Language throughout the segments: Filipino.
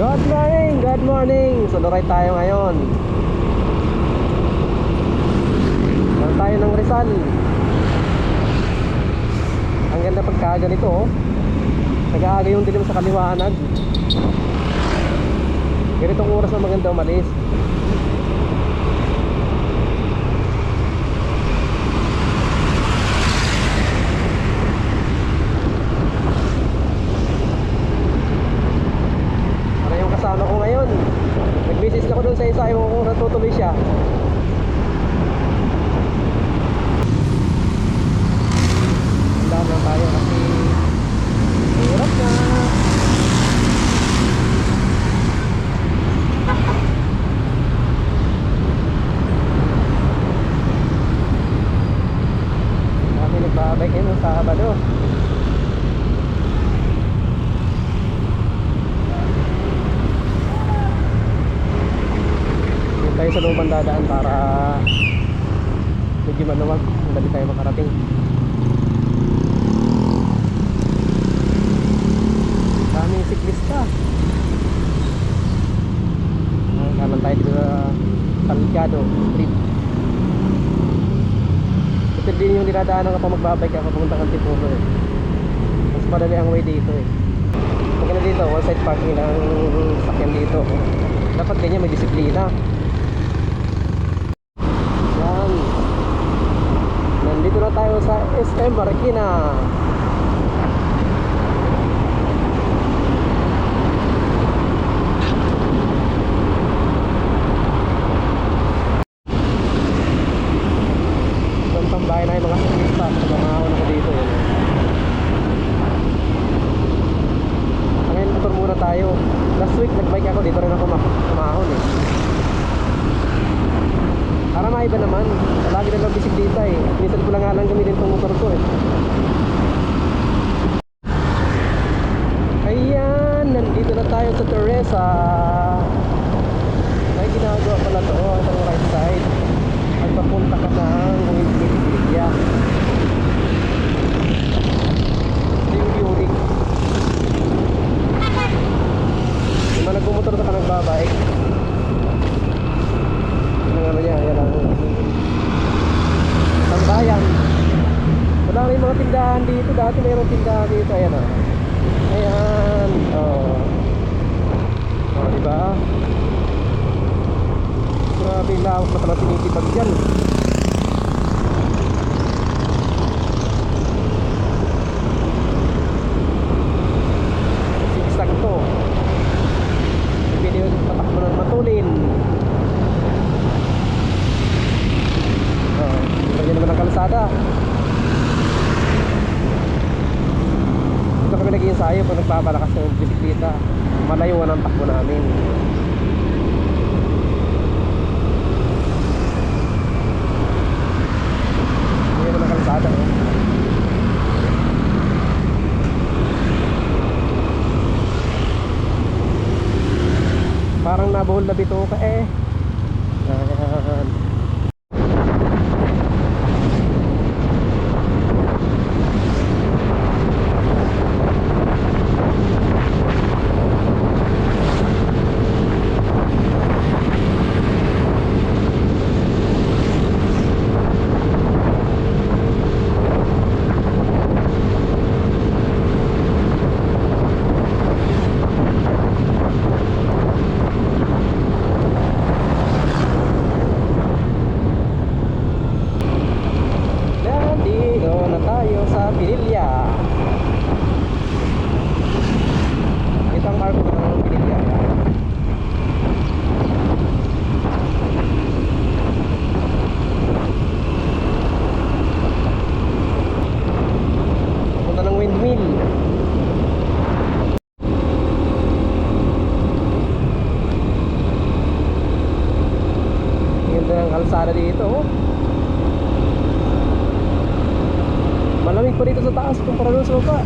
Good morning, good morning. Ride tayo ngayon. Meron tayo ng Rizal. Ang ganda pagka ganito oh. Nag-aaga yung dilim sa kaliwanag. Ganitong oras na maganda umalis. Para yung kasama ko ngayon. Nag-message ako doon sa isa, ewan ko kung natutuloy siya. Handa na tayo kasi hirap na. Kami nagbabike ngayon sa Sabado. Doon tayo sa lumang dadaan para medyo maluwag. Dali tayo makarating. Daming siklista. Kanan tayo dito sa Salgado Street. Ito din yung dinadaanan kapag magbabike ako pumunta kang Tipuno eh. Mas madali ang way dito eh. Pag na dito, one side parking lang ang sakyan dito. Dapat ganyan may disiplina. Yan. Nandito na tayo sa SM Marikina. Tambahin na yung mga siklista. Pagkamahawan ako dito. Yun. Ngayon motor muna tayo. Last week nagbike ako dito rin ako kumahon eh. Para maiba naman. Lagi na lang bisikleta eh. Minsan ko lang nga lang gamitin itong motor ko eh. Ayan, nandito na tayo sa Teresa. May ginagawa pala to sa right side. At papunta ka ng Wikipedia. Ito yung unique. Yung mga nagbumotor sa ka nagbabike. Yun ang ano niya, yan ang tambayan. Wala rin mga tindahan dito. Dati mayroong tindahan dito. Ayan o. Ayan. Oh. Oh, di ba? Grabe lawak na pala tinitipag dyan. Sigsag to. Pwede yung matulin. Oh, ganyan naman ang kalsada. Kami nag-iensayo pag nagpapalakas ng bisikleta. Malayuan ang takbo namin. Oh. Parang nabuhol na bito ka eh. Ayan. Nandito na Pinilya. Ito ang marko ng Pinilya. Punta ng windmill. Ganda ng kalsada dito. Oh. Taas kumpara doon sa baba.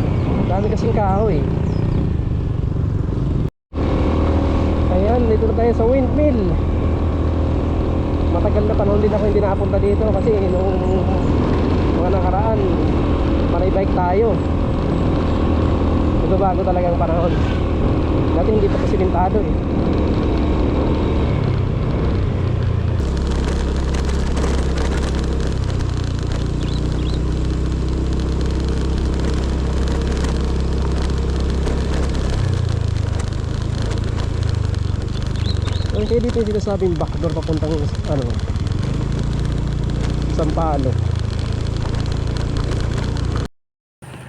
Dami kasing kahoy. Ayan, dito na tayo sa windmill. Matagal na panahon din ako hindi nakapunta dito kasi nung mga nakaraan, manay bike tayo. Ito bago talagang panahon. Dati hindi pa kasi lintado eh. Dito yung sinasabing backdoor papuntang ano Sampalo.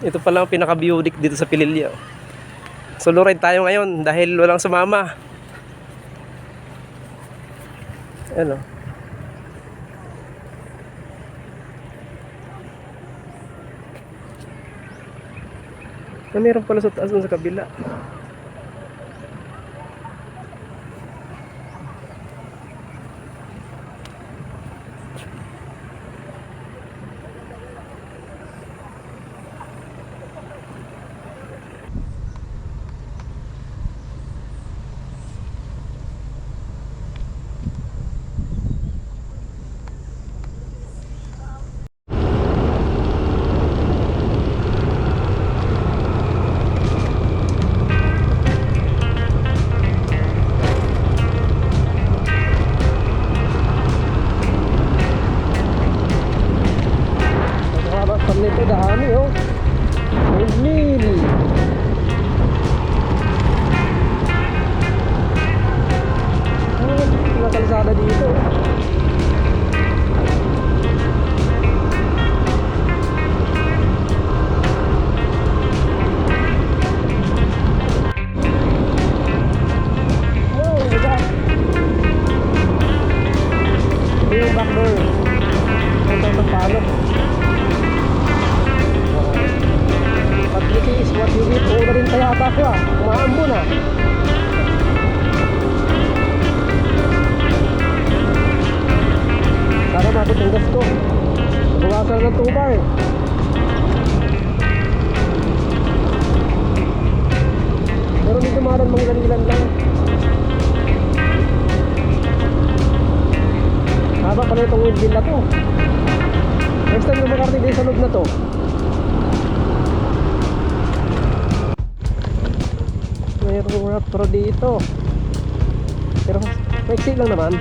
Ito pala ang pinaka-beauty dito sa Pililya. Solo ride tayo ngayon dahil walang sumama. Ano? Ah, meron pala sa taas sa kabila. Ito yung palo. But this is what you eat. Una rin kaya ata ko ah. Umaambo na. Sana mabot ang gas ko. Bawasan ng 2 bar. Pero dito dumaran mga ilan-ilan lang. Haba pala itong windmill na to. Raptor dito. Pero maiksi lang naman.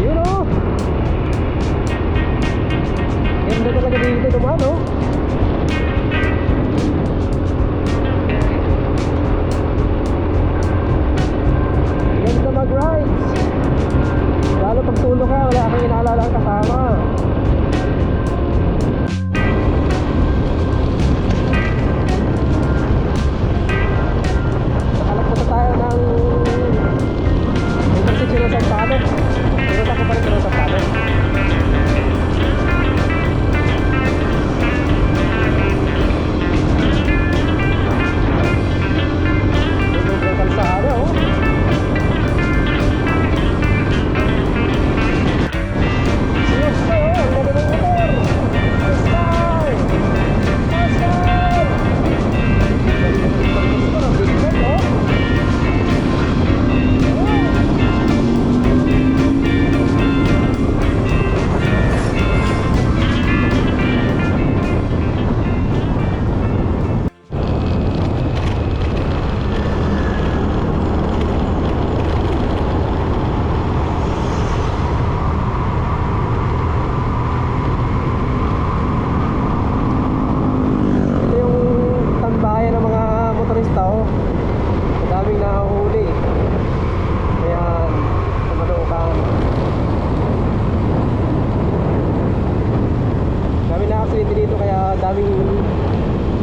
Yun o! Ganda talaga dito naman o. Ganda mag-rides. Lalo pag tulog ka, wala kang inaalala ang kasama.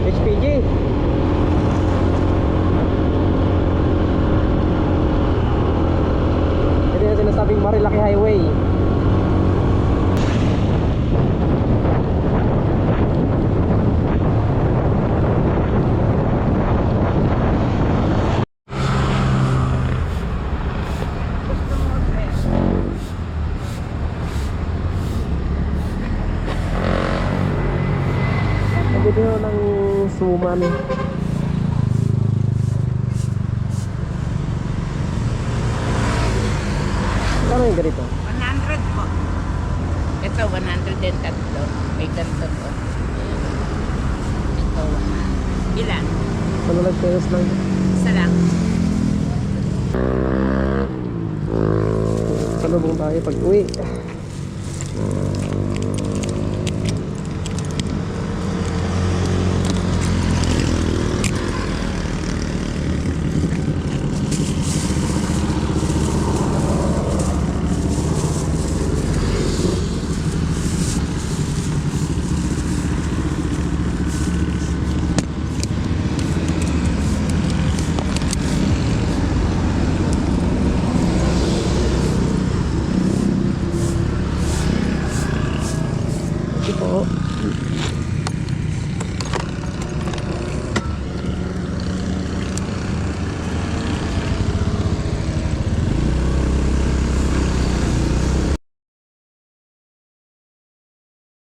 HPG. Ito yung sinasabing Marilaki Highway. Sabi nyo ng suman. Kano yung ganito? 100 po. Ito, 100 din tatlo. May ganito po. Ilan? Manulag pesos lang. Isa lang. Salubong tayo pag uwi.